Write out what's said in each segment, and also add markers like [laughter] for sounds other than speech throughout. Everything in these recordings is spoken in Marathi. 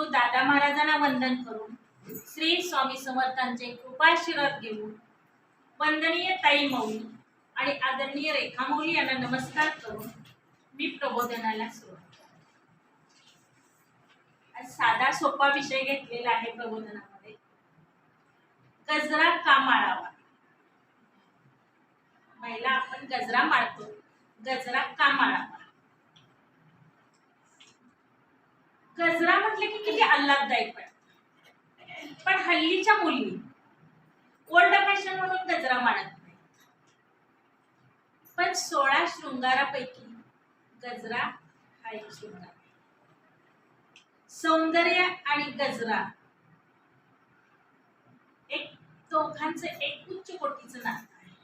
गुरु दादा महाराजांना वंदन करून श्री स्वामी समर्थांचे कृपाशीर्वाद घेऊन वंदनीय ताई मौली आणि आदरणीय रेखा मौली यांना नमस्कार करून मी प्रबोधनाला सुरुवात आज साधा सोपा विषय घेतलेला आहे प्रबोधनामध्ये. गजरा का माळावा? महिला आपण गजरा माळतो. गजरा का माळावा? गजरा म्हटले की किती आल्हाददायक वाटतं. पण हल्लीच्या मुली ओल्ड फॅशन म्हणून गजरा मानत नाही पण सोळा शृंगारापैकी गजरा हा एक शृंगार. आहे. सौंदर्य आणि गजरा एक दोघांचं एक उच्च कोटीचं नातं आहे.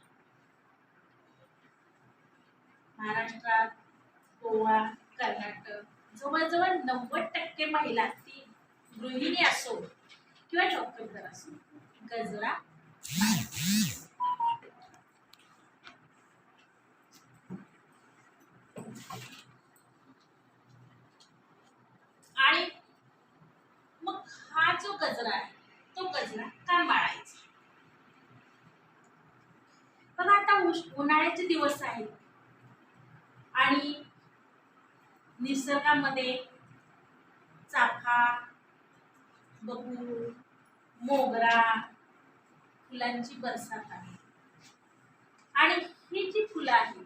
महाराष्ट्रात गोवा कर्नाटक जवळजवळ नव्वद टक्के महिला ती गृहिणी असो किंवा जॉबकर असो गजरा आणि मग हा जो गजरा आहे तो गजरा का माळायचा बघा आता उन्हाळ्याचे दिवस आहेत आणि निसर्गामध्ये चाफा बबूल मोगरा फुलांची बरसात आहे. आणि ही जी फुलं आहेत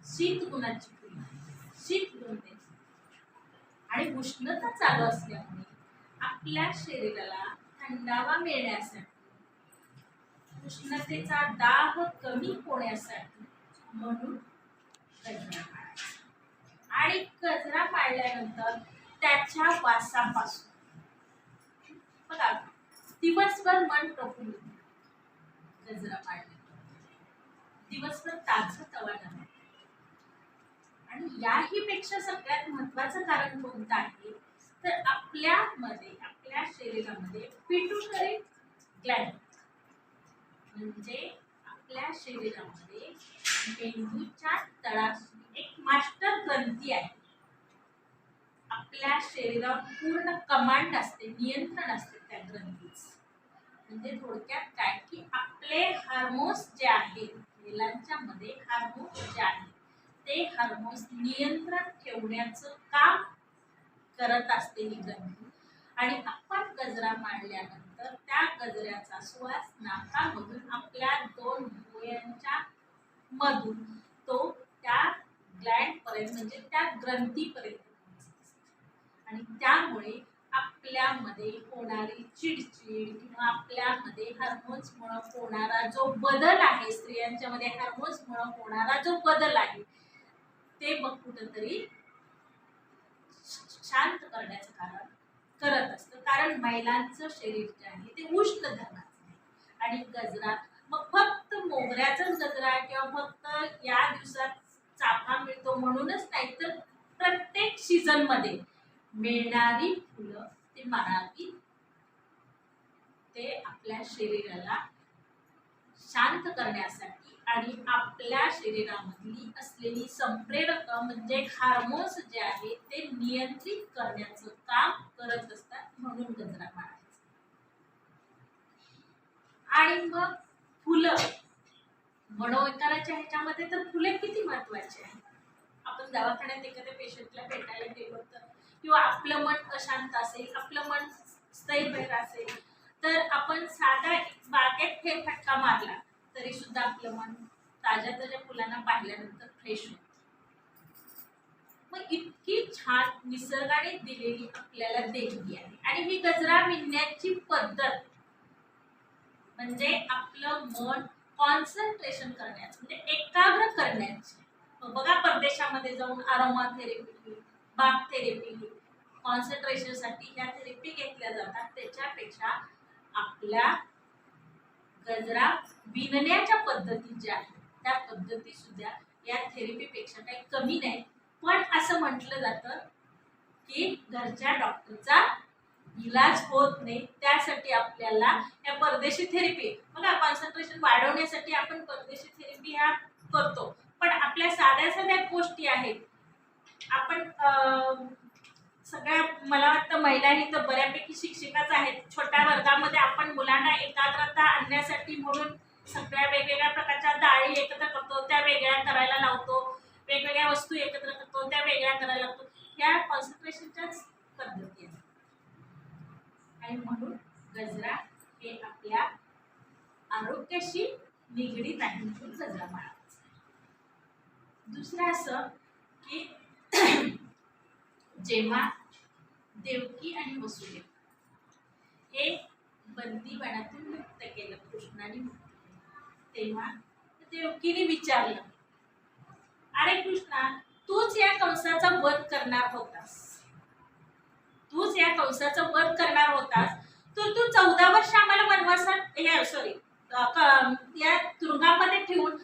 शीत गुणाची फुलं शीत गुण आणि उष्णता चालू असल्यामुळे आपल्या शरीराला थंडावा मिळण्यासाठी उष्णतेचा दाह कमी होण्यासाठी म्हणून गजरा केल्यानंतर त्याच्या वासापासून. बघा दिवसभर मन प्रफुल्लित गजरा पाडले दिवसभर ताज तवानं आणि याही पेक्षा सगळ्यात महत्वाचं कारण कोणतं आहे? तर आपल्यामध्ये आपल्या शरीरामध्ये पिट्युटरी ग्लॅन्ड म्हणजे आपल्या शरीरामध्ये मेंदूच्या तळाशी एक मास्टर ग्रंथी आहे. आपल्या शरीरावर पूर्ण कमांड असते नियंत्रण असते त्या ग्रंथीच. म्हणजे थोडक्यात काय? की आपले हार्मोन्स जे आहेत मुलांच्या मध्ये हार्मोन्स जे आहेत ते हार्मोन्स नियंत्रण ठेवण्याचं काम करत असते ही ग्रंथी. आणि आपण गजरा मांडल्यानंतर त्या गजऱ्याचा सुवास नाकामधून आपल्या दोन भुवयांच्या मधून तो त्या ग्लँड पर्यंत म्हणजे त्या ग्रंथीपर्यंत आणि त्यामुळे आपल्यामध्ये होणारी चिडचिड किंवा आपल्यामध्ये हार्मोन्समुळं होणारा जो बदल आहे स्त्रियांच्या मध्ये होणारा जो बदल आहे ते मग कुठंतरी शांत करण्याचं कारण करत असतं. कारण महिलांचं शरीर जे आहे ते उष्ण धर्माचं आहे. आणि गजरा मग फक्त मोगऱ्याचाच गजरा किंवा फक्त या दिवसात चाफा मिळतो म्हणूनच नाही तर प्रत्येक सीझनमध्ये मध्ये मिळणारी फुलं ते मारावी ते आपल्या शरीराला शांत करण्यासाठी आणि आपल्या शरीरामधली असलेली संप्रेरक म्हणजे हार्मोन्स जे आहे ते नियंत्रित करण्याचं काम करत असतात म्हणून गजरा मारायचा. आणि मग फुलं. मनोविकाराच्या ह्याच्यामध्ये तर फुले किती महत्त्वाचे आहे आपण दवाखान्यात एखाद्या पेशंटला भेटायला गेलो तर किंवा आपलं मन अशांत असेल आपलं मन स्थैर्य असेल तर आपण साधा एक बागेत फेरफटका मारला तरी सुद्धा आपलं मन ताज्या ताज्या फुलांना पाहिल्यानंतर फ्रेश होतं. मग इतकी छान निसर्गाने दिलेली आपल्याला देणगी आहे. आणि ही गजरा विणण्याची पद्धत म्हणजे आपलं मन कॉन्सन्ट्रेशन करण्याचं म्हणजे एकाग्र करण्याची. बघा परदेशामध्ये जाऊन आरोमा थेरपी बाग थेरपी कॉन्सन्ट्रेशनसाठी ह्या थेरपी घेतल्या जातात. त्याच्यापेक्षा आपल्या गजरा विणण्याच्या पद्धती ज्या आहेत त्या पद्धती सुद्धा या थेरपीपेक्षा काही कमी नाही पण असं म्हटलं जातं की घरच्या डॉक्टरचा इलाज होत नाही. त्यासाठी आपल्याला या परदेशी थेरपी बघा कॉन्सन्ट्रेशन वाढवण्यासाठी आपण परदेशी थेरपी ह्या करतो. पण आपल्या साध्या साध्या गोष्टी आहेत. आपण सगळ्या मला वाटतं महिलांनी तर बऱ्यापैकी शिक्षिकाच आहेत. छोट्या वर्गामध्ये आपण मुलांना एकाग्रता आणण्यासाठी म्हणून सगळ्या वेगवेगळ्या प्रकारच्या डाळी एकत्र करतो त्या वेगळ्या करायला लावतो. वेगवेगळ्या वस्तू एकत्र करतो त्या वेगळ्या करायला लावतो. ह्या कॉन्सन्ट्रेशनच्याच पद्धती आहेत. आणि म्हणून गजरा हे आपल्या आरोग्याशी निगडीत आहे म्हणून गजरा माळायचा दुसरं असं की जेव्हा देवकी आणि वसुदेव हे बंदीवानातून मुक्त केलं कृष्णाने मुक्त तेव्हा देवकीने विचारलं अरे कृष्णा तूच या कंसाचा वध करणार होतास. तूच या कंसाचा वध करणार होतास. तर तू चौदा वर्ष आम्हाला वनवासात हे सॉरी या तुरुंगामध्ये ठेवून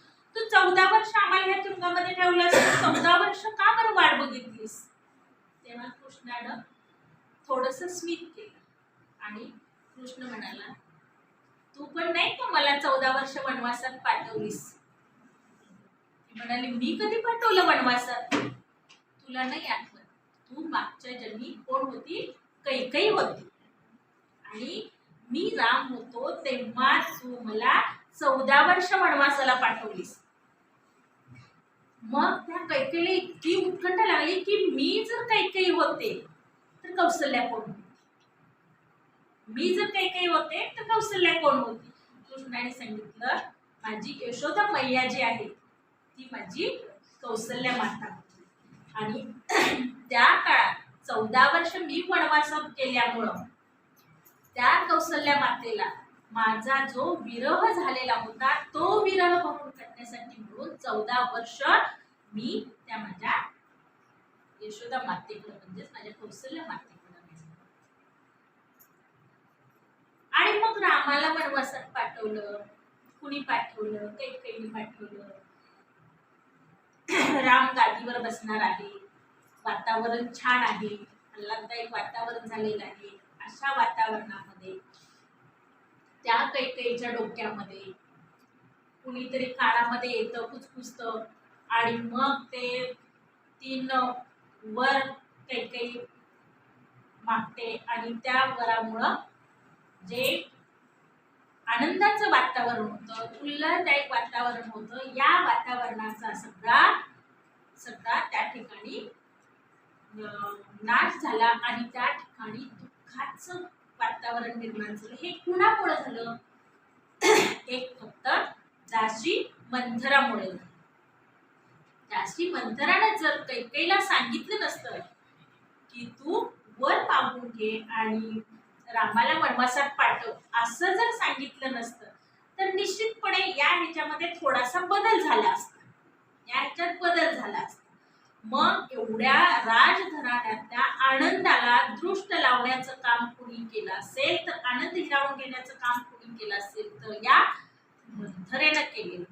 चौदा वर्ष आम्हाला या तुरुंगामध्ये ठेवलं चौदा वर्ष का बरं वाट बघितलीस? तेव्हा कृष्णानं थोडस स्मित केलं. आणि कृष्ण म्हणाला तू पण नाही का मला चौदा वर्ष वनवासात पाठवलीस? म्हणाली मी कधी पाठवलं वनवासात? तुला नाही आठवत. तू मागच्या जन्मी कोण होती? कैकई होती. आणि मी राम होतो तेव्हा तू मला चौदा वर्ष वनवासाला पाठवलीस. मग त्या कैकेला इतकी उत्कंठ लागली की मी जर कैकेयी होते तर कौशल्या कोण मी जर कैकेयी होते तर कौशल्या कोण होती? कृष्णाने सांगितलं माझी यशोदा मैया जी आहे ती माझी कौशल्या माता. होती आणि [clears throat] त्या काळात चौदा वर्ष मी वनवास केल्यामुळं त्या कौशल्या मातेला माझा जो विरह झालेला होता तो विरह भरून काढण्यासाठी म्हणून चौदा वर्ष मी त्या माझ्या यशोदा मातेकडे म्हणजेच माझ्या कौशल्य मातेकडे आणि मग रामाला वनवासात पाठवलं कुणी पाठवलं कैकेयीने पाठवलं. [clears throat] राम गादीवर बसणार आहे वातावरण छान आहे आल्हाददायक वातावरण झालेलं आहे अशा वातावरणामध्ये त्या कैकईच्या डोक्यामध्ये. कुणीतरी काळामध्ये येतं कुचकुचतं आणि मग ते तीन वर कैकई मागते आणि त्या वरामुळं जे आनंदाचं वातावरण होतं उल्हासदायक वातावरण होतं या वातावरणाचा सगळा सगळा त्या ठिकाणी नाश झाला आणि त्या ठिकाणी दुःखाचं वातावरण निर्माण झालं. हे कुणामुळे झालं? [coughs] एक फक्त दासी मंथरामुळे झालं. दासी मंथराने जर कैकेला सांगितलं नसतं की तू वर पाहून घे आणि रामाला वनवासात पाठव असं जर सांगितलं नसतं तर निश्चितपणे या ह्याच्यामध्ये थोडासा बदल झाला असता. या ह्याच्यात बदल झाला असता. मग एवढ्या राजघराण्यातल्या आनंदाला दृष्ट लावण्याचं काम कुणी केलं असेल तर आनंद हिरावून घेण्याचं काम कुणी केलं असेल तर या मंथरेनं केलेलं.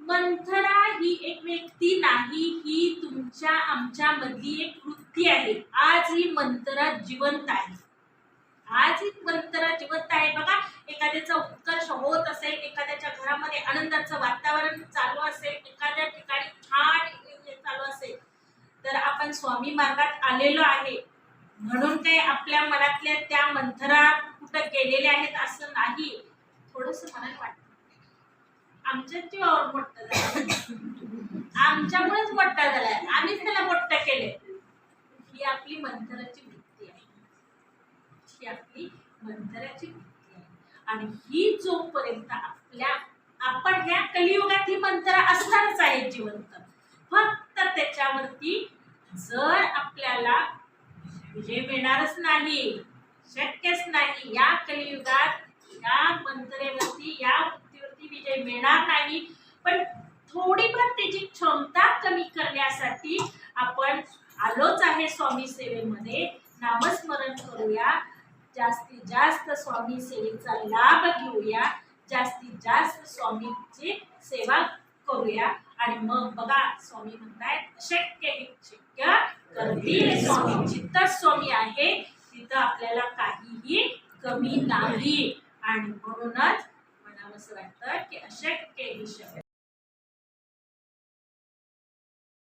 मंथरा ही एक व्यक्ती नाही ही तुमच्या आमच्या मधली एक वृत्ती आहे. आज ही मंथरा जिवंत आहे. आज ही मंथरा जिवंत आहे. बघा एखाद्याचा उत्कर्ष होत असेल एखाद्याच्या घरामध्ये आनंदाचं वातावरण चालू असेल एखाद्या ठिकाणी छान हे चालू असेल तर आपण स्वामी मार्गात आलेलो आहे. म्हणून ते आपल्या मनातल्या त्या मंथरा कुठं गेलेले आहेत असं नाही. थोडस मनात वाटत. आमच्या जीवावर मोठं झालं आमच्यामुळेच मोठा झालाय. आम्हीच त्याला मोठा केले ही आपली मंथराची वृत्ती आहे. ही आपली मंथराची वृत्ती आहे. आणि ही जोपर्यंत आपल्या आपण ह्या कलियुगात ही मंत्र असणारच आहे जिवंत. फक्त त्याच्यावरती जर आपल्याला विजय मिळणारच नाही शक्यच नाही या कलियुगात या मंत्रेवरती या वृत्तीवरती विजय मिळणार नाही. पण थोडी पण त्याची क्षमता कमी करण्यासाठी आपण आलोच आहे स्वामी सेवेमध्ये. नामस्मरण करूया. जास्तीत जास्त स्वामी सेवेचा लाभ घेऊया. जास्तीत जास्त स्वामीची सेवा करूया. आणि मग बघा स्वामी म्हणतायत शक्य शक्य करतील स्वामी जिथं स्वामी आहे तिथं आपल्याला काहीही कमी नाही. आणि म्हणूनच म्हणावंसं वाटतं की अशक्य ही शक्य.